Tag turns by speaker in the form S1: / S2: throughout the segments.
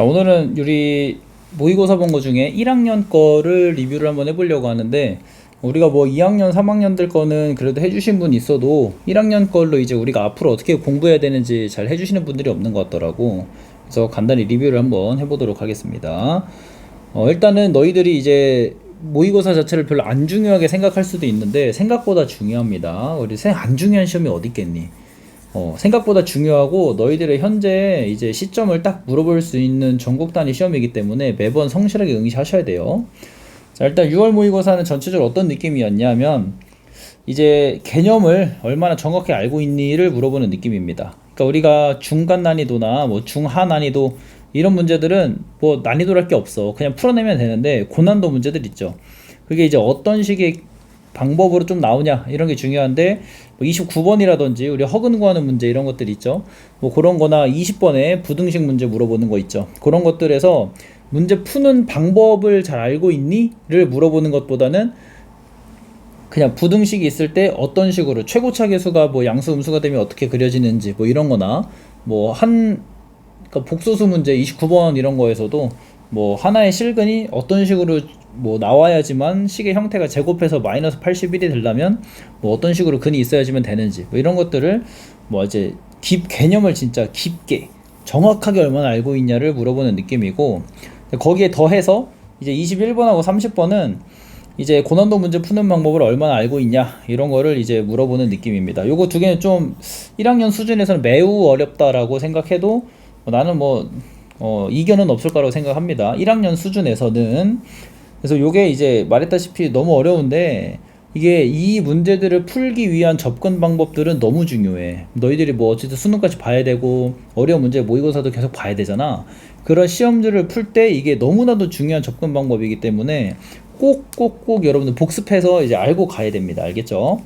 S1: 자, 오늘은 우리 모의고사 본 거 중에 1학년 거를 리뷰를 한번 해보려고 하는데 우리가 뭐 2학년, 3학년들 거는 그래도 해주신 분 있어도 1학년 걸로 이제 우리가 앞으로 어떻게 공부해야 되는지 잘 해주시는 분들이 없는 것 같더라고. 그래서 간단히 리뷰를 한번 해보도록 하겠습니다. 어, 일단은 너희들이 이제 모의고사 자체를 별로 안 중요하게 생각할 수도 있는데 생각보다 중요합니다. 우리 생- 안 중요한 시험이 어디 있겠니? 어, 생각보다 중요하고 너희들의 현재 이제 시점을 딱 물어볼 수 있는 전국 단위 시험이기 때문에 매번 성실하게 응시하셔야 돼요. 자, 일단 6월 모의고사는 전체적으로 어떤 느낌이었냐면 이제 개념을 얼마나 정확히 알고 있니를 물어보는 느낌입니다. 그러니까 우리가 중간 난이도나 뭐 중하 난이도 이런 문제들은 뭐 난이도랄 게 없어. 그냥 풀어내면 되는데 고난도 문제들 있죠. 그게 이제 어떤 식의 방법으로 좀 나오냐 이런 게 중요한데 뭐 29번이라든지 우리 허근 구하는 문제 이런 것들 있죠. 뭐 그런 거나 20번에 부등식 문제 물어보는 거 있죠. 그런 것들에서 문제 푸는 방법을 잘 알고 있니?를 물어보는 것보다는 그냥 부등식이 있을 때 어떤 식으로 최고차 계수가 뭐 양수 음수가 되면 어떻게 그려지는지 뭐 이런 거나 뭐한 그러니까 복소수 문제 29번 이런 거에서도 뭐 하나의 실근이 어떤 식으로 뭐 나와야지만 식의 형태가 제곱해서 마이너스 81이 되려면 뭐 어떤 식으로 근이 있어야지만 되는지 뭐 이런 것들을 뭐 이제 깊 개념을 진짜 깊게 정확하게 얼마나 알고 있냐를 물어보는 느낌이고 거기에 더해서 이제 21번하고 30번은 이제 고난도 문제 푸는 방법을 얼마나 알고 있냐 이런 거를 이제 물어보는 느낌입니다. 요거 두 개는 좀 1학년 수준에서는 매우 어렵다라고 생각해도 뭐 나는 뭐 어, 이견은 없을 거라고 생각합니다. 1학년 수준에서는 그래서 요게 이제 말했다시피 너무 어려운데 이게 이 문제들을 풀기 위한 접근 방법들은 너무 중요해. 너희들이 뭐 어쨌든 수능까지 봐야 되고 어려운 문제 모의고사도 계속 봐야 되잖아. 그런 시험들을 풀 때 이게 너무나도 중요한 접근 방법이기 때문에 꼭꼭꼭 여러분들 복습해서 이제 알고 가야 됩니다. 알겠죠?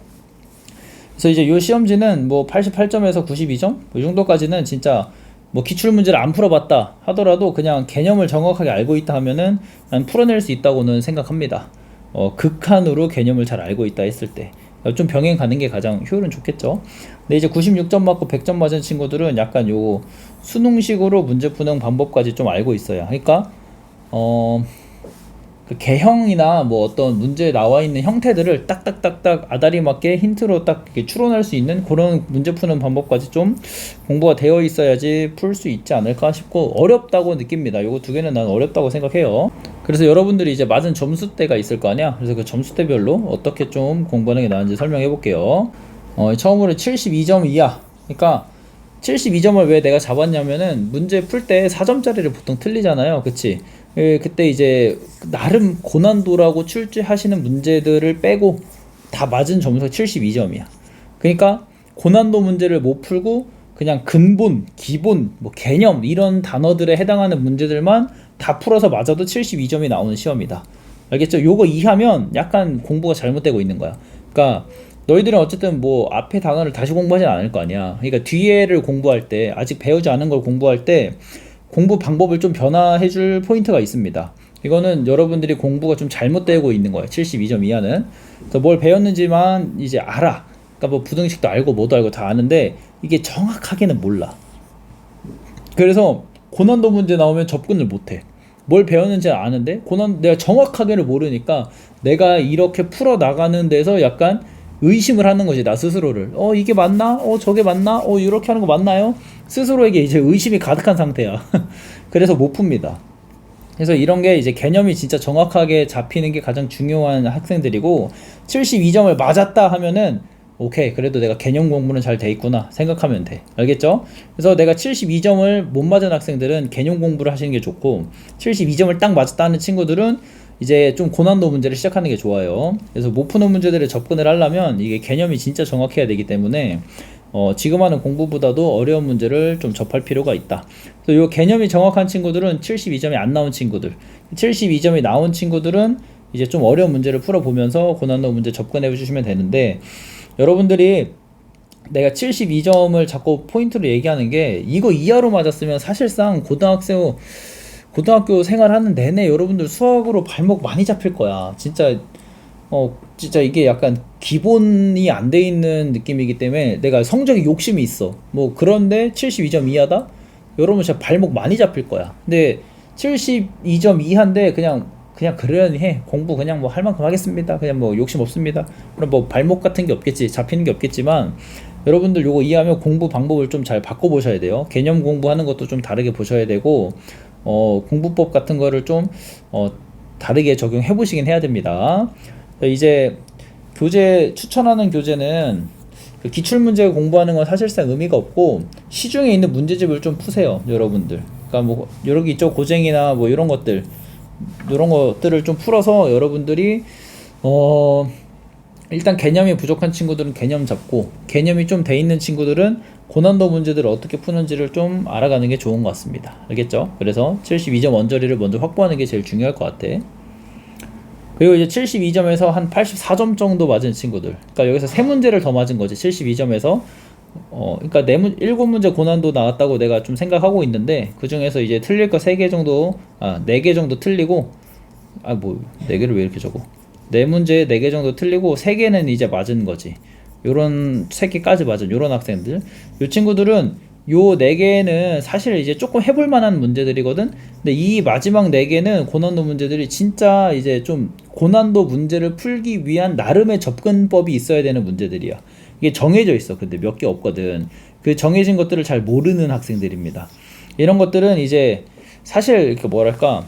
S1: 그래서 이제 요 시험지는 뭐 88점에서 92점 이 정도까지는 진짜 뭐 기출 문제를 안 풀어봤다 하더라도 그냥 개념을 정확하게 알고 있다 하면은 난 풀어낼 수 있다고는 생각합니다. 어, 극한으로 개념을 잘 알고 있다 했을 때. 좀 병행 가는 게 가장 효율은 좋겠죠. 근데 이제 96점 맞고 100점 맞은 친구들은 약간 요 수능식으로 문제 푸는 방법까지 좀 알고 있어요. 그러니까 어, 그 개형이나 뭐 어떤 문제에 나와 있는 형태들을 딱딱딱딱 아다리 맞게 힌트로 딱 추론할 수 있는 그런 문제 푸는 방법까지 좀 공부가 되어 있어야지 풀 수 있지 않을까 싶고 어렵다고 느낍니다. 요거 두 개는 난 어렵다고 생각해요. 그래서 여러분들이 이제 맞은 점수대가 있을 거 아니야. 그래서 그 점수대별로 어떻게 좀 공부하는 게 나은지 설명해 볼게요. 어, 처음으로 72점 이하. 그러니까 72점을 왜 내가 잡았냐면은 문제 풀 때 4점짜리를 보통 틀리잖아요. 그치? 예, 그때 이제 나름 고난도라고 출제하시는 문제들을 빼고 다 맞은 점수가 72점이야. 그러니까 고난도 문제를 못 풀고 그냥 근본, 기본, 뭐 개념 이런 단어들에 해당하는 문제들만 다 풀어서 맞아도 72점이 나오는 시험이다. 알겠죠? 요거 이하면 약간 공부가 잘못되고 있는 거야. 그러니까 너희들은 어쨌든 뭐 앞에 단어를 다시 공부하진 않을 거 아니야. 그러니까 뒤에를 공부할 때 아직 배우지 않은 걸 공부할 때 공부 방법을 좀 변화해 줄 포인트가 있습니다. 이거는 여러분들이 공부가 좀 잘못되고 있는 거예요. 72점 이하는. 그래서 뭘 배웠는지만 이제 알아. 그러니까 뭐 부등식도 알고 뭐도 알고 다 아는데 이게 정확하게는 몰라. 그래서 고난도 문제 나오면 접근을 못 해. 뭘 배웠는지 아는데 고난 내가 정확하게를 모르니까 내가 이렇게 풀어 나가는 데서 약간 의심을 하는 거지 나 스스로를 어 이게 맞나 어 저게 맞나 어 이렇게 하는 거 맞나요 스스로에게 이제 의심이 가득한 상태야. 그래서 못 풉니다. 그래서 이런 게 이제 개념이 진짜 정확하게 잡히는 게 가장 중요한 학생들이고 72점을 맞았다 하면은 오케이 그래도 내가 개념 공부는 잘 돼 있구나 생각하면 돼. 알겠죠? 그래서 내가 72점을 못 맞은 학생들은 개념 공부를 하시는 게 좋고 72점을 딱 맞았다는 친구들은 이제 좀 고난도 문제를 시작하는 게 좋아요. 그래서 못 푸는 문제들을 접근을 하려면 이게 개념이 진짜 정확해야 되기 때문에 어, 지금 하는 공부보다도 어려운 문제를 좀 접할 필요가 있다. 그래서 이 개념이 정확한 친구들은 72점이 안 나온 친구들, 72점이 나온 친구들은 이제 좀 어려운 문제를 풀어보면서 고난도 문제 접근해 주시면 되는데 여러분들이 내가 72점을 자꾸 포인트로 얘기하는 게 이거 이하로 맞았으면 사실상 고등학생 고등학교 생활하는 내내 여러분들 수학으로 발목 많이 잡힐 거야. 진짜 어 진짜 이게 약간 기본이 안 돼 있는 느낌이기 때문에 내가 성적에 욕심이 있어. 뭐 그런데 72점 이하다? 여러분 진짜 발목 많이 잡힐 거야. 근데 72점 이하인데 그냥 그냥 그러려니 해. 공부 그냥 뭐 할 만큼 하겠습니다. 그냥 뭐 욕심 없습니다. 그럼 뭐 발목 같은 게 없겠지. 잡히는 게 없겠지만 여러분들 요거 이해하면 공부 방법을 좀 잘 바꿔 보셔야 돼요. 개념 공부하는 것도 좀 다르게 보셔야 되고 어 공부법 같은 거를 좀 어 다르게 적용해 보시긴 해야 됩니다. 이제 교재 추천하는 교재는 그 기출 문제 공부하는 건 사실상 의미가 없고 시중에 있는 문제집을 좀 푸세요, 여러분들. 그러니까 뭐 여러 개 있죠, 고쟁이나 뭐 이런 것들 이런 것들을 좀 풀어서 여러분들이 어 일단 개념이 부족한 친구들은 개념 잡고 개념이 좀 돼 있는 친구들은 고난도 문제들을 어떻게 푸는지를 좀 알아가는 게 좋은 것 같습니다. 알겠죠? 그래서 72점 원저리를 먼저 확보하는 게 제일 중요할 것 같아. 그리고 이제 72점에서 한 84점 정도 맞은 친구들. 그러니까 여기서 세 문제를 더 맞은 거지. 72점에서 어, 그러니까 네 문, 일곱 문제 고난도 나왔다고 내가 좀 생각하고 있는데 그 중에서 이제 틀릴 거 세 개 정도, 아, 네 개 정도 틀리고, 아, 뭐, 네 개를 왜 이렇게 적어? 네 문제 네 개 정도 틀리고 세 개는 이제 맞은 거지. 요런 세 개까지 맞은 요런 학생들. 요 친구들은 요 네 개는 사실 이제 조금 해볼 만한 문제들이거든. 근데 이 마지막 네 개는 고난도 문제들이 진짜 이제 좀 고난도 문제를 풀기 위한 나름의 접근법이 있어야 되는 문제들이야. 이게 정해져 있어. 근데 몇 개 없거든. 그 정해진 것들을 잘 모르는 학생들입니다. 이런 것들은 이제 사실 이렇게 뭐랄까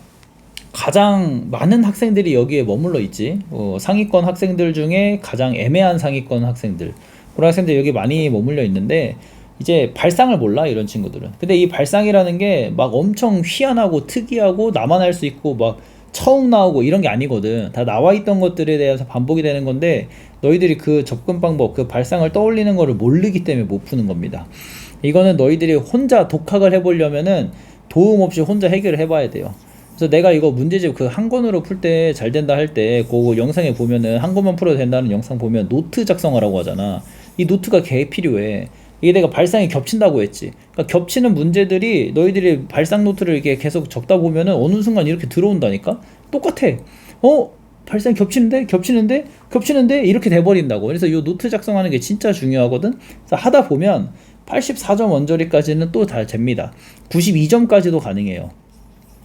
S1: 가장 많은 학생들이 여기에 머물러 있지. 어, 상위권 학생들 중에 가장 애매한 상위권 학생들. 그런 학생들 여기 많이 머물러 있는데 이제 발상을 몰라 이런 친구들은. 근데 이 발상이라는 게 막 엄청 희한하고 특이하고 나만 할 수 있고 막 처음 나오고 이런 게 아니거든. 다 나와 있던 것들에 대해서 반복이 되는 건데 너희들이 그 접근 방법, 그 발상을 떠올리는 거를 모르기 때문에 못 푸는 겁니다. 이거는 너희들이 혼자 독학을 해보려면은 도움 없이 혼자 해결을 해봐야 돼요. 그래서 내가 이거 문제집 그 한 권으로 풀 때 잘 된다 할 때 그 영상에 보면은 한 권만 풀어도 된다는 영상 보면 노트 작성하라고 하잖아. 이 노트가 개 필요해. 이게 내가 발상이 겹친다고 했지. 그러니까 겹치는 문제들이 너희들이 발상 노트를 이렇게 계속 적다 보면은 어느 순간 이렇게 들어온다니까? 똑같아. 어? 발상 겹치는데? 겹치는데? 겹치는데? 이렇게 돼버린다고. 그래서 이 노트 작성하는 게 진짜 중요하거든? 그래서 하다 보면 84점 원저리까지는 또잘 됩니다. 92점까지도 가능해요.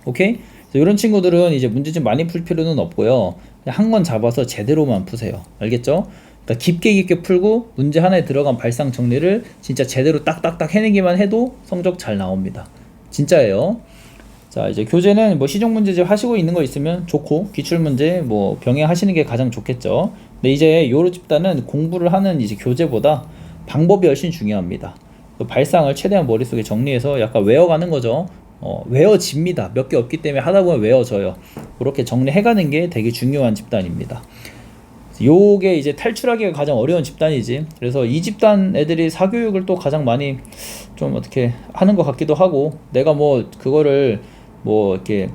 S1: 오케이? 이런 친구들은 이제 문제집 많이 풀 필요는 없고요. 한 권 잡아서 제대로만 푸세요. 알겠죠? 그러니까 깊게 깊게 풀고 문제 하나에 들어간 발상 정리를 진짜 제대로 딱딱딱 해내기만 해도 성적 잘 나옵니다. 진짜예요. 자 이제 교재는 뭐 시중 문제집 하시고 있는 거 있으면 좋고 기출 문제 뭐 병행하시는 게 가장 좋겠죠. 근데 이제 요로 집단은 공부를 하는 이제 교재보다 방법이 훨씬 중요합니다. 그 발상을 최대한 머릿속에 정리해서 약간 외워가는 거죠. 어, 외워집니다. 몇 개 없기 때문에 하다 보면 외워져요. 그렇게 정리해가는 게 되게 중요한 집단입니다. 요게 이제 탈출하기가 가장 어려운 집단이지. 그래서 이 집단 애들이 사교육을 또 가장 많이 좀 어떻게 하는 것 같기도 하고, 내가 뭐 그거를 뭐 이렇게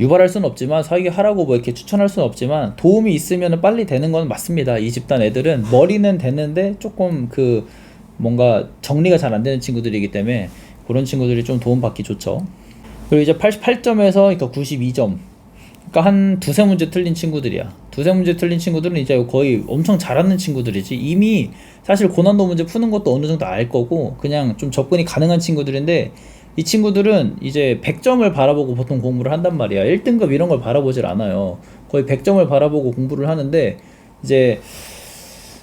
S1: 유발할 수는 없지만 사교육 하라고 뭐 이렇게 추천할 수는 없지만 도움이 있으면 빨리 되는 건 맞습니다. 이 집단 애들은 머리는 되는데 조금 그 뭔가 정리가 잘 안 되는 친구들이기 때문에 그런 친구들이 좀 도움받기 좋죠. 그리고 이제 88점에서 그러니까 92점. 그러니까 한 두세 문제 틀린 친구들이야. 두세 문제 틀린 친구들은 이제 거의 엄청 잘하는 친구들이지. 이미 사실 고난도 문제 푸는 것도 어느 정도 알 거고 그냥 좀 접근이 가능한 친구들인데 이 친구들은 이제 100점을 바라보고 보통 공부를 한단 말이야. 1등급 이런 걸 바라보질 않아요. 거의 100점을 바라보고 공부를 하는데 이제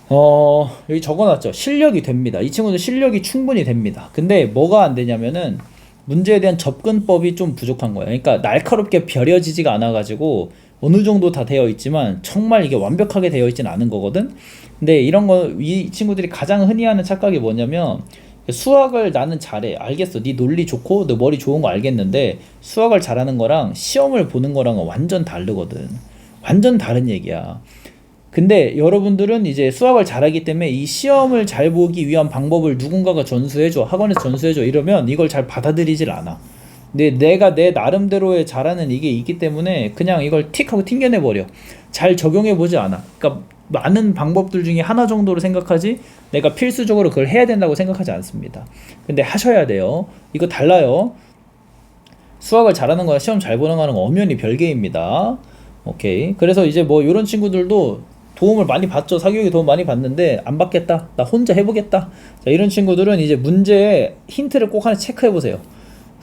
S1: 어, 여기 적어놨죠. 실력이 됩니다. 이 친구는 실력이 충분히 됩니다. 근데 뭐가 안 되냐면은 문제에 대한 접근법이 좀 부족한 거예요. 그러니까 날카롭게 벼려지지가 않아가지고 어느 정도 다 되어 있지만 정말 이게 완벽하게 되어 있지는 않은 거거든. 근데 이런 거 이 친구들이 가장 흔히 하는 착각이 뭐냐면 수학을 나는 잘해. 알겠어. 네 논리 좋고 너 머리 좋은 거 알겠는데 수학을 잘하는 거랑 시험을 보는 거랑은 완전 다르거든. 완전 다른 얘기야. 근데 여러분들은 이제 수학을 잘하기 때문에 이 시험을 잘 보기 위한 방법을 누군가가 전수해줘 학원에서 전수해줘 이러면 이걸 잘 받아들이질 않아. 근데 내가 내 나름대로의 잘하는 이게 있기 때문에 그냥 이걸 틱 하고 튕겨내 버려. 잘 적용해 보지 않아. 그러니까 많은 방법들 중에 하나 정도로 생각하지 내가 필수적으로 그걸 해야 된다고 생각하지 않습니다. 근데 하셔야 돼요. 이거 달라요. 수학을 잘하는 거랑 시험 잘 보는 거는 엄연히 별개입니다. 오케이. 그래서 이제 뭐 이런 친구들도 도움을 많이 받죠. 사교육에 도움 많이 받는데 안 받겠다. 나 혼자 해보겠다. 자, 이런 친구들은 이제 문제의 힌트를 꼭 하나 체크해 보세요.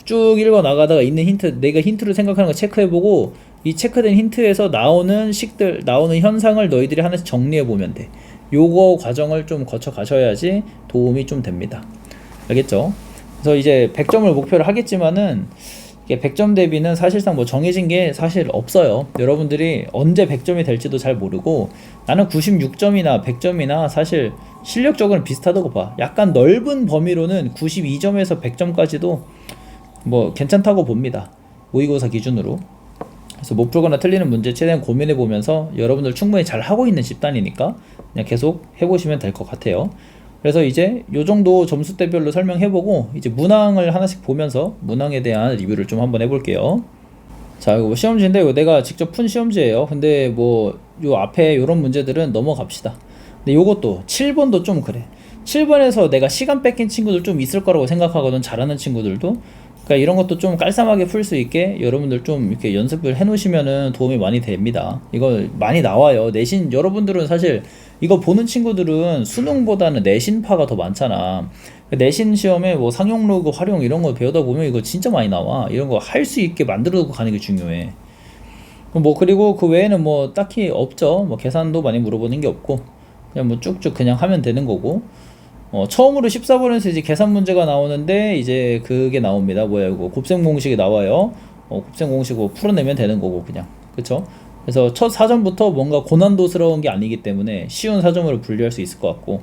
S1: 쭉 읽어 나가다가 있는 힌트, 내가 힌트로 생각하는 거 체크해 보고 이 체크된 힌트에서 나오는 식들, 나오는 현상을 너희들이 하나씩 정리해 보면 돼. 요거 과정을 좀 거쳐 가셔야지 도움이 좀 됩니다. 알겠죠? 그래서 이제 100점을 목표로 하겠지만은 이게 100점 대비는 사실상 뭐 정해진 게 사실 없어요. 여러분들이 언제 100점이 될지도 잘 모르고 나는 96점이나 100점이나 사실 실력적으로는 비슷하다고 봐. 약간 넓은 범위로는 92점에서 100점까지도 뭐 괜찮다고 봅니다. 모의고사 기준으로. 그래서 못 풀거나 틀리는 문제 최대한 고민해 보면서 여러분들 충분히 잘 하고 있는 집단이니까 그냥 계속 해보시면 될 것 같아요. 그래서 이제 요 정도 점수대별로 설명해보고 이제 문항을 하나씩 보면서 문항에 대한 리뷰를 좀 한번 해볼게요. 자, 이거 시험지인데 이거 내가 직접 푼 시험지예요. 근데 뭐 요 앞에 요런 문제들은 넘어갑시다. 근데 요것도 7번도 좀 그래. 7번에서 내가 시간 뺏긴 친구들 좀 있을 거라고 생각하거든. 잘하는 친구들도. 그러니까 이런 것도 좀 깔쌈하게 풀 수 있게 여러분들 좀 이렇게 연습을 해 놓으시면은 도움이 많이 됩니다. 이거 많이 나와요. 내신 여러분들은 사실 이거 보는 친구들은 수능보다는 내신파가 더 많잖아. 내신 시험에 뭐 상용 로그 활용 이런 거 배우다 보면 이거 진짜 많이 나와. 이런 거 할 수 있게 만들어 놓고 가는 게 중요해. 뭐 그리고 그 외에는 뭐 딱히 없죠. 뭐 계산도 많이 물어보는 게 없고 그냥 뭐 쭉쭉 그냥 하면 되는 거고. 어, 처음으로 14번에서 이제 계산 문제가 나오는데 이제 그게 나옵니다. 뭐야 이거 곱셈 공식이 나와요. 어, 곱셈 공식 뭐 풀어내면 되는 거고 그냥 그쵸? 그래서 첫 사전부터 뭔가 고난도스러운 게 아니기 때문에 쉬운 사전으로 분류할 수 있을 것 같고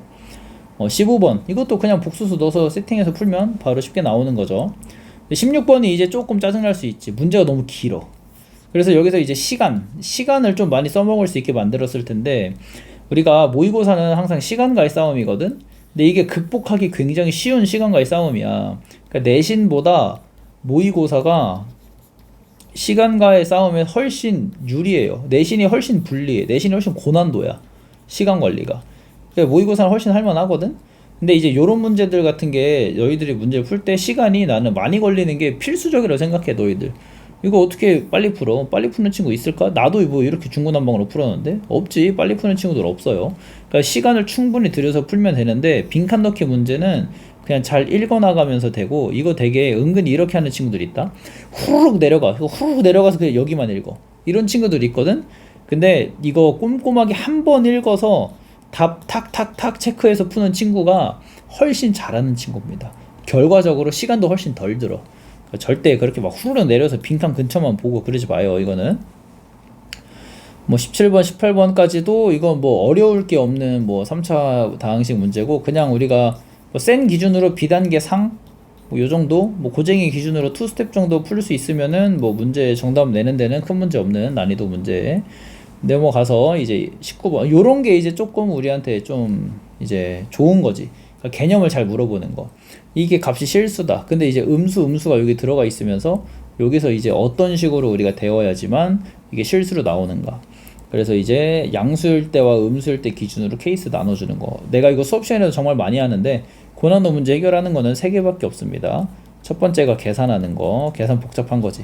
S1: 어, 15번 이것도 그냥 복수수 넣어서 세팅해서 풀면 바로 쉽게 나오는 거죠. 16번이 이제 조금 짜증날 수 있지. 문제가 너무 길어. 그래서 여기서 이제 시간, 시간을 좀 많이 써먹을 수 있게 만들었을 텐데, 우리가 모의고사는 항상 시간과의 싸움이거든? 근데 이게 극복하기 굉장히 쉬운 시간과의 싸움이야. 그러니까 내신보다 모의고사가 시간과의 싸움에 훨씬 유리해요. 내신이 훨씬 불리해. 내신이 훨씬 고난도야. 시간 관리가. 그러니까 모의고사는 훨씬 할만하거든? 근데 이제 요런 문제들 같은 게 너희들이 문제를 풀 때 시간이 나는 많이 걸리는 게 필수적이라고 생각해, 너희들. 이거 어떻게 빨리 풀어? 빨리 푸는 친구 있을까? 나도 뭐 이렇게 중구난방으로 풀었는데 없지. 빨리 푸는 친구들 없어요. 그러니까 시간을 충분히 들여서 풀면 되는데 빈칸 넣기 문제는 그냥 잘 읽어 나가면서 되고 이거 되게 은근히 이렇게 하는 친구들 있다. 후루룩 내려가. 후루룩 내려가서 그냥 여기만 읽어. 이런 친구들 있거든. 근데 이거 꼼꼼하게 한 번 읽어서 답 탁탁탁 체크해서 푸는 친구가 훨씬 잘하는 친구입니다. 결과적으로 시간도 훨씬 덜 들어. 절대 그렇게 막 후루룩 내려서 빈칸 근처만 보고 그러지 마요. 이거는. 뭐 17번, 18번까지도 이건 뭐 어려울 게 없는 뭐 3차 다항식 문제고 그냥 우리가 뭐 센 기준으로 비단계 상? 뭐요 정도? 뭐 고쟁이 기준으로 투 스텝 정도 풀 수 있으면은 뭐 문제 정답 내는 데는 큰 문제 없는 난이도 문제. 넘어가서 이제 19번. 요런 게 이제 조금 우리한테 좀 이제 좋은 거지. 그러니까 개념을 잘 물어보는 거 이게 값이 실수다. 근데 이제 음수 음수가 여기 들어가 있으면서 여기서 이제 어떤 식으로 우리가 대워야지만 이게 실수로 나오는가. 그래서 이제 양수일 때와 음수일 때 기준으로 케이스 나눠주는 거. 내가 이거 수업 시간에도 정말 많이 하는데 고난도 문제 해결하는 거는 세 개밖에 없습니다. 첫 번째가 계산하는 거. 계산 복잡한 거지.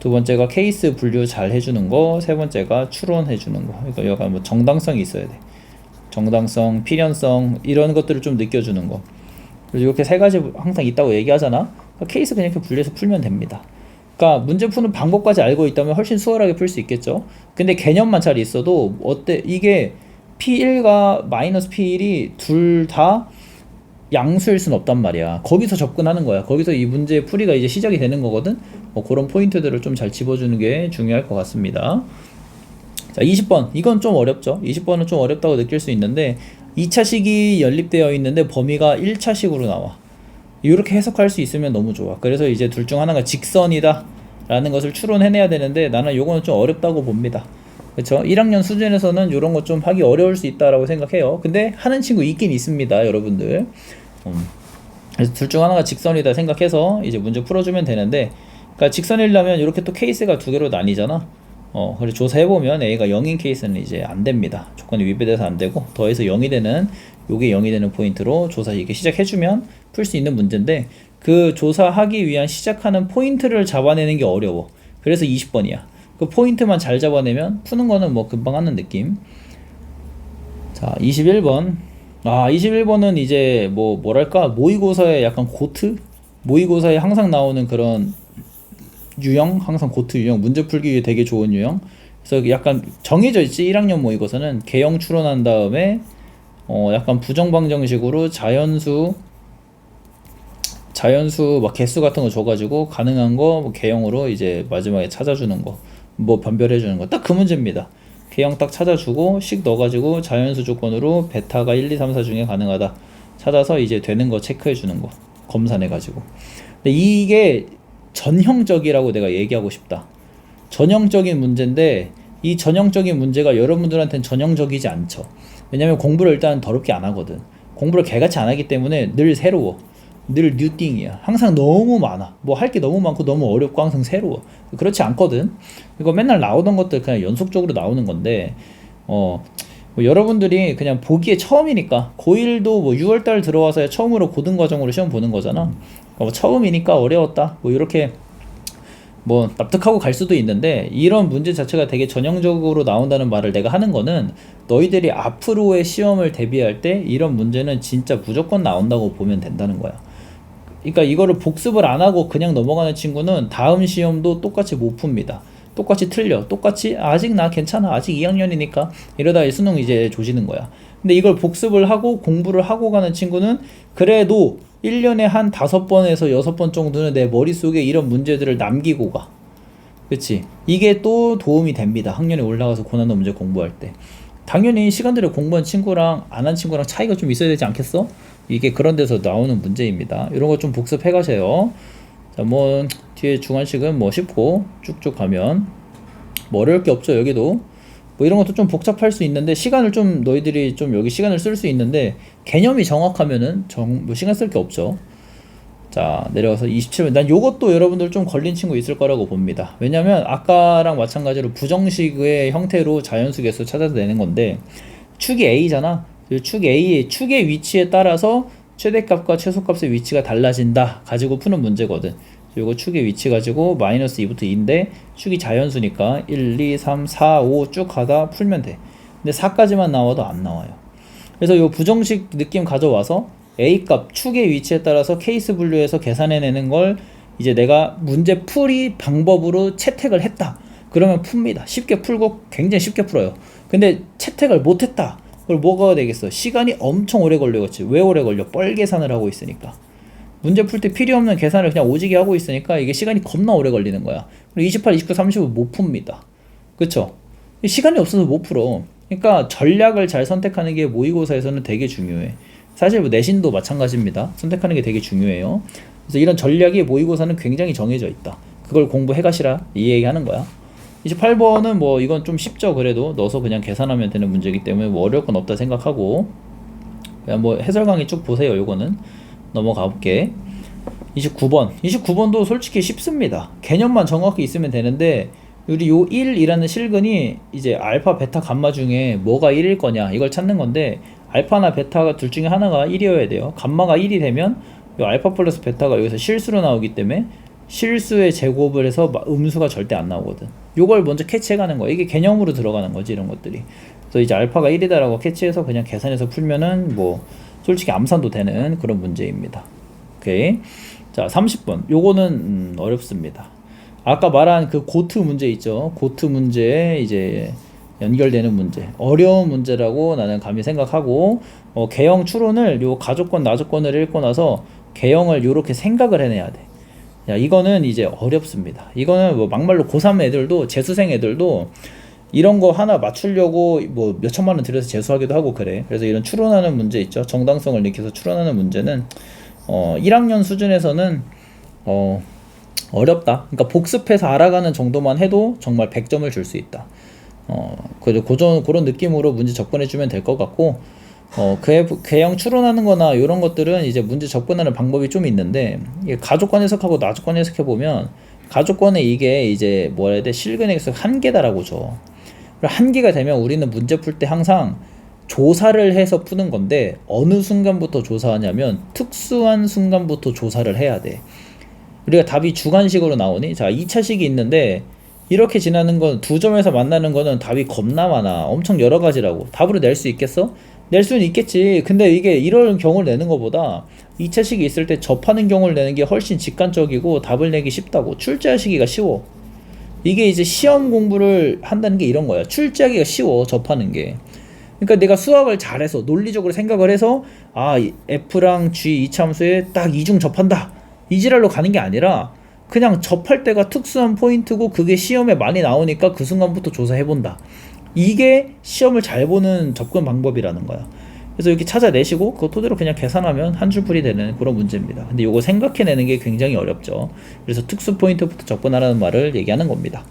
S1: 두 번째가 케이스 분류 잘 해주는 거, 세 번째가 추론 해 주는 거. 그러니까 약간 뭐 정당성이 있어야 돼. 정당성, 필연성 이런 것들을 좀 느껴주는 거. 이렇게 세 가지 항상 있다고 얘기하잖아. 그러니까 케이스 그냥 이렇게 분리해서 풀면 됩니다. 그러니까 문제 푸는 방법까지 알고 있다면 훨씬 수월하게 풀 수 있겠죠. 근데 개념만 잘 있어도 어때 이게 P1과 마이너스 P1이 둘 다 양수일 순 없단 말이야. 거기서 접근하는 거야. 거기서 이 문제 풀이가 이제 시작이 되는 거거든. 뭐 그런 포인트들을 좀 잘 집어주는 게 중요할 것 같습니다. 자, 20번. 이건 좀 어렵죠. 20번은 좀 어렵다고 느낄 수 있는데 2차 식이 연립되어 있는데 범위가 1차 식으로 나와. 이렇게 해석할 수 있으면 너무 좋아. 그래서 이제 둘 중 하나가 직선이다. 라는 것을 추론해내야 되는데 나는 요거는 좀 어렵다고 봅니다. 그렇죠? 1학년 수준에서는 이런 거 좀 하기 어려울 수 있다라고 생각해요. 근데 하는 친구 있긴 있습니다, 여러분들. 음. 그래서 둘 중 하나가 직선이다 생각해서 이제 문제 풀어주면 되는데, 그러니까 직선이려면 이렇게 또 케이스가 두 개로 나뉘잖아. 어, 그래서 조사해 보면 A가 0인 케이스는 이제 안 됩니다. 조건이 위배돼서 안 되고 더해서 0이 되는 요게 0이 되는 포인트로 조사 이게 시작해 주면 풀 수 있는 문제인데 그 조사하기 위한 시작하는 포인트를 잡아내는 게 어려워. 그래서 20번이야. 그 포인트만 잘 잡아내면 푸는 거는 뭐 금방 하는 느낌. 자, 21번. 아, 21번은 이제 뭐 뭐랄까 모의고사에 약간 고트 모의고사에 항상 나오는 그런 유형, 항상 고트 유형, 문제 풀기에 되게 좋은 유형. 그래서 약간 정해져 있지 1학년 모의고사는 개형 추론한 다음에 어 약간 부정방정식으로 자연수 자연수 막 개수 같은 거 줘가지고 가능한 거뭐 개형으로 이제 마지막에 찾아주는 거 뭐 변별해 주는 거. 딱 그 문제입니다. 개형 딱 찾아주고 식 넣어가지고 자연수 조건으로 베타가 1, 2, 3, 4 중에 가능하다. 찾아서 이제 되는 거 체크해 주는 거. 검사해가지고. 근데 이게 전형적이라고 내가 얘기하고 싶다. 전형적인 문제인데 이 전형적인 문제가 여러분들한테는 전형적이지 않죠. 왜냐면 공부를 일단 더럽게 안 하거든. 공부를 개같이 안 하기 때문에 늘 새로워. 늘 뉴띵이야. 항상 너무 많아. 뭐 할 게 너무 많고 너무 어렵고 항상 새로워. 그렇지 않거든. 이거 맨날 나오던 것들 그냥 연속적으로 나오는 건데, 어, 뭐 여러분들이 그냥 보기에 처음이니까 고1도 뭐 6월달 들어와서 처음으로 고등과정으로 시험 보는 거잖아. 뭐 처음이니까 어려웠다. 뭐 이렇게 뭐 납득하고 갈 수도 있는데 이런 문제 자체가 되게 전형적으로 나온다는 말을 내가 하는 거는 너희들이 앞으로의 시험을 대비할 때 이런 문제는 진짜 무조건 나온다고 보면 된다는 거야. 그러니까 이거를 복습을 안 하고 그냥 넘어가는 친구는 다음 시험도 똑같이 못 풉니다. 똑같이 틀려. 똑같이 아직 나 괜찮아. 아직 2학년이니까 이러다 수능 이제 조지는 거야. 근데 이걸 복습을 하고 공부를 하고 가는 친구는 그래도 1년에 한 다섯 번에서 여섯 번 정도는 내 머릿속에 이런 문제들을 남기고 가. 그치? 이게 또 도움이 됩니다. 학년에 올라가서 고난도 문제 공부할 때. 당연히 시간대로 공부한 친구랑 안 한 친구랑 차이가 좀 있어야 되지 않겠어? 이게 그런 데서 나오는 문제입니다. 이런 거 좀 복습해 가세요. 자, 뭐 뒤에 중간식은 뭐 쉽고 쭉쭉 가면 뭐 어려울 게 없죠. 여기도 뭐 이런 것도 좀 복잡할 수 있는데 시간을 좀 너희들이 좀 여기 시간을 쓸 수 있는데 개념이 정확하면은 정, 뭐 시간 쓸 게 없죠. 자 내려가서 27번 난 요것도 여러분들 좀 걸린 친구 있을 거라고 봅니다. 왜냐면 아까랑 마찬가지로 부정식의 형태로 자연수 개수 찾아서 내는 건데 축이 A잖아. 축 A 축의 위치에 따라서 최대값과 최소값의 위치가 달라진다 가지고 푸는 문제거든. 요거 축의 위치 가지고 마이너스 2부터 2인데 축이 자연수니까 1, 2, 3, 4, 5쭉 가다 풀면 돼. 근데 4까지만 나와도 안 나와요. 그래서 요 부정식 느낌 가져와서 A 값 축의 위치에 따라서 케이스 분류해서 계산해내는 걸 이제 내가 문제 풀이 방법으로 채택을 했다. 그러면 풉니다. 쉽게 풀고 굉장히 쉽게 풀어요. 근데 채택을 못했다. 그걸 뭐가 되겠어? 시간이 엄청 오래 걸리겠지. 왜 오래 걸려? 뻘 계산을 하고 있으니까. 문제 풀 때 필요 없는 계산을 그냥 오지게 하고 있으니까 이게 시간이 겁나 오래 걸리는 거야. 그리고 28, 29, 30은 못 풉니다. 그쵸? 시간이 없어서 못 풀어. 그러니까 전략을 잘 선택하는 게 모의고사에서는 되게 중요해. 사실 뭐 내신도 마찬가지입니다. 선택하는 게 되게 중요해요. 그래서 이런 전략이 모의고사는 굉장히 정해져 있다. 그걸 공부해 가시라 이 얘기 하는 거야. 28번은 뭐 이건 좀 쉽죠 그래도 넣어서 그냥 계산하면 되는 문제이기 때문에 뭐 어려울 건 없다 생각하고 그냥 뭐 해설 강의 쭉 보세요 요거는 넘어가 볼게 29번 29번도 솔직히 쉽습니다 개념만 정확히 있으면 되는데 우리 요 1이라는 실근이 이제 알파 베타 감마 중에 뭐가 1일 거냐 이걸 찾는 건데 알파나 베타가 둘 중에 하나가 1이어야 돼요 감마가 1이 되면 요 알파 플러스 베타가 여기서 실수로 나오기 때문에 실수의 제곱을 해서 음수가 절대 안 나오거든. 요걸 먼저 캐치해가는 거야. 이게 개념으로 들어가는 거지 이런 것들이. 그래서 이제 알파가 1이다라고 캐치해서 그냥 계산해서 풀면은 뭐 솔직히 암산도 되는 그런 문제입니다. 오케이. 자 30번. 요거는 음, 어렵습니다. 아까 말한 그 고트 문제 있죠. 고트 문제에 이제 연결되는 문제. 어려운 문제라고 나는 감히 생각하고 어, 개형 추론을 요 가족권 나족권을 읽고 나서 개형을 요렇게 생각을 해내야 돼. 야, 이거는 이제 어렵습니다. 이거는 뭐 막말로 고3 애들도 재수생 애들도 이런 거 하나 맞추려고 뭐 몇천만 원 들여서 재수하기도 하고 그래. 그래서 이런 추론하는 문제 있죠. 정당성을 느껴서 추론하는 문제는 어 1학년 수준에서는 어 어렵다. 그러니까 복습해서 알아가는 정도만 해도 정말 100점을 줄 수 있다. 어, 그래도 고전, 그런 느낌으로 문제 접근해 주면 될 것 같고, 어, 궤, 궤형 추론하는 거나 이런 것들은 이제 문제 접근하는 방법이 좀 있는데, 가족권 해석하고 나족권 해석해 보면, 가족권에 이게 이제 뭐라 해야 돼? 실근에서 한계다라고 줘. 한계가 되면 우리는 문제 풀 때 항상 조사를 해서 푸는 건데, 어느 순간부터 조사하냐면, 특수한 순간부터 조사를 해야 돼. 우리가 답이 주관식으로 나오니? 자, 2차식이 있는데, 이렇게 지나는 건 두 점에서 만나는 거는 답이 겁나 많아. 엄청 여러 가지라고. 답으로 낼 수 있겠어? 낼 수는 있겠지. 근데 이게 이런 경우를 내는 것보다 2차 시기 있을 때 접하는 경우를 내는 게 훨씬 직관적이고 답을 내기 쉽다고. 출제할 시기가 쉬워. 이게 이제 시험 공부를 한다는 게 이런 거야. 출제하기가 쉬워. 접하는 게. 그러니까 내가 수학을 잘해서 논리적으로 생각을 해서 아이 F랑 G 이차함수에 딱 이중 접한다. 이 지랄로 가는 게 아니라 그냥 접할 때가 특수한 포인트고 그게 시험에 많이 나오니까 그 순간부터 조사해 본다. 이게 시험을 잘 보는 접근 방법이라는 거야. 그래서 이렇게 찾아내시고 그거 토대로 그냥 계산하면 한 줄풀이 되는 그런 문제입니다. 근데 이거 생각해내는 게 굉장히 어렵죠. 그래서 특수 포인트부터 접근하라는 말을 얘기하는 겁니다.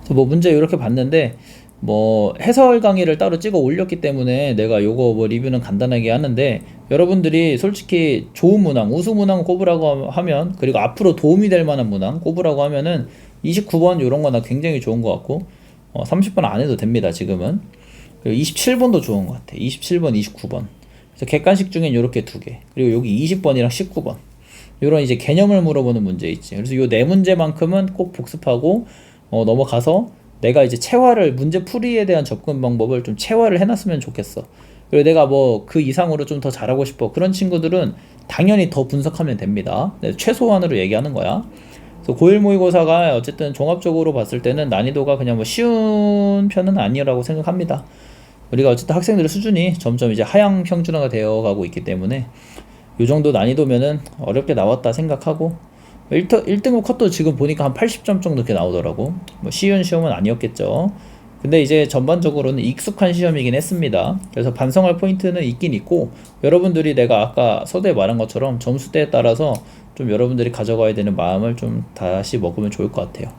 S1: 그래서 뭐 문제 이렇게 봤는데 뭐 해설 강의를 따로 찍어 올렸기 때문에 내가 요거 뭐 리뷰는 간단하게 하는데 여러분들이 솔직히 좋은 문항, 우수 문항 꼽으라고 하면 그리고 앞으로 도움이 될 만한 문항 꼽으라고 하면은 29번 요런 거나 굉장히 좋은 것 같고 어, 30번 안 해도 됩니다 지금은 그리고 27번도 좋은 것 같아 27번, 29번 그래서 객관식 중엔 요렇게 두 개 그리고 여기 20번이랑 19번 요런 이제 개념을 물어보는 문제 있지 그래서 요 네 문제만큼은 꼭 복습하고 어, 넘어가서 내가 이제 체화를 문제 풀이에 대한 접근 방법을 좀 체화를 해놨으면 좋겠어. 그리고 내가 뭐 그 이상으로 좀 더 잘하고 싶어 그런 친구들은 당연히 더 분석하면 됩니다. 네, 최소한으로 얘기하는 거야. 그래서 고1 모의고사가 어쨌든 종합적으로 봤을 때는 난이도가 그냥 뭐 쉬운 편은 아니라고 생각합니다. 우리가 어쨌든 학생들의 수준이 점점 이제 하향 평준화가 되어 가고 있기 때문에 요 정도 난이도면은 어렵게 나왔다 생각하고 1등, 1등 급 컷도 지금 보니까 한 80점 정도 이렇게 나오더라고. 뭐 쉬운 시험은 아니었겠죠. 근데 이제 전반적으로는 익숙한 시험이긴 했습니다. 그래서 반성할 포인트는 있긴 있고, 여러분들이 내가 아까 서두에 말한 것처럼 점수대에 따라서 좀 여러분들이 가져가야 되는 마음을 좀 다시 먹으면 좋을 것 같아요.